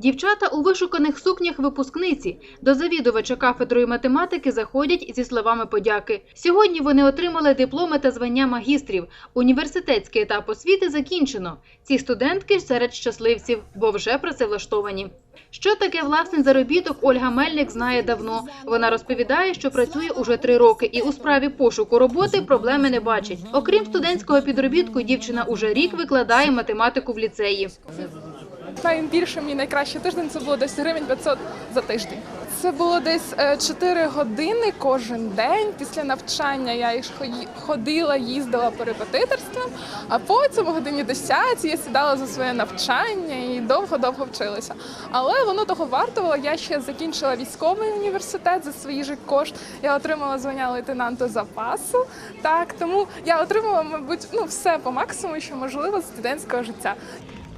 Дівчата у вишуканих сукнях випускниці до завідувача кафедрою математики заходять зі словами подяки. Сьогодні вони отримали дипломи та звання магістрів. Університетський етап освіти закінчено. Ці студентки серед щасливців, бо вже працевлаштовані. Що таке власний заробіток, Ольга Мельник знає давно. Вона розповідає, що працює уже три роки і у справі пошуку роботи проблеми не бачить. Окрім студентського підробітку, дівчина уже рік викладає математику в ліцеї. Найбільший мій найкращий тиждень це було десь гривень 500 за тиждень. Це було десь 4 години кожен день. Після навчання я ходила, їздила по репетиторствам, а потім о годині 10 я сідала за своє навчання і довго-довго вчилася. Але воно того вартувало. Я ще закінчила військовий університет за свій же кошт. Я отримала звання лейтенанту запасу. Так, тому я отримала, мабуть, ну все по максимуму, що можливо студентського життя.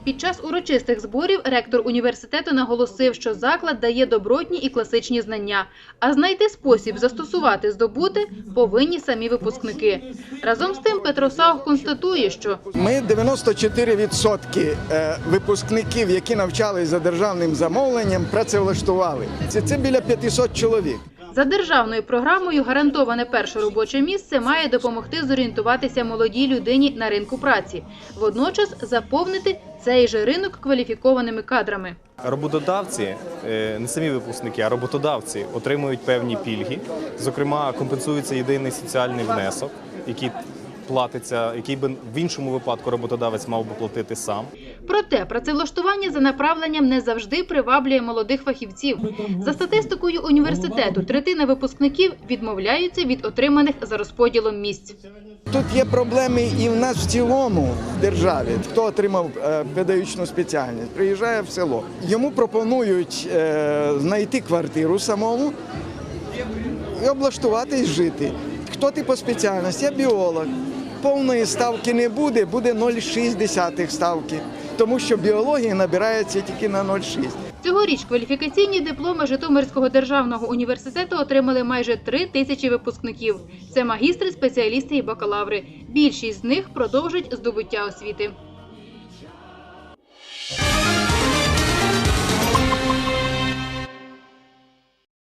Під час урочистих зборів ректор університету наголосив, що заклад дає добротні і класичні знання, а знайти спосіб застосувати здобути повинні самі випускники. Разом з тим Петро Саух констатує, що Ми 94% е, випускників, які навчались за державним замовленням, працевлаштували. Це, це біля 500 чоловік. За державною програмою гарантоване перше робоче місце має допомогти зорієнтуватися молодій людині на ринку праці, водночас заповнити цей же ринок кваліфікованими кадрами. Роботодавці, е, не самі випускники, а роботодавці отримують певні пільги. Зокрема, компенсується єдиний соціальний внесок, який платиться, який би в іншому випадку роботодавець мав би платити сам. Проте працевлаштування за направленням не завжди приваблює молодих фахівців. За статистикою університету, третина випускників відмовляються від отриманих за розподілом місць. Тут є проблеми і в нас в цілому в державі. Хто отримав е, педагогічну спеціальність, приїжджає в село. Йому пропонують е, знайти квартиру самому і облаштуватись жити. Хто ти по спеціальності? Я біолог. Повної ставки не буде, буде 0,6 ставки, тому що біологія набирається тільки на 0,6. Цьогоріч кваліфікаційні дипломи Житомирського державного університету отримали майже три тисячі випускників. Це магістри, спеціалісти і бакалаври. Більшість з них продовжать здобуття освіти.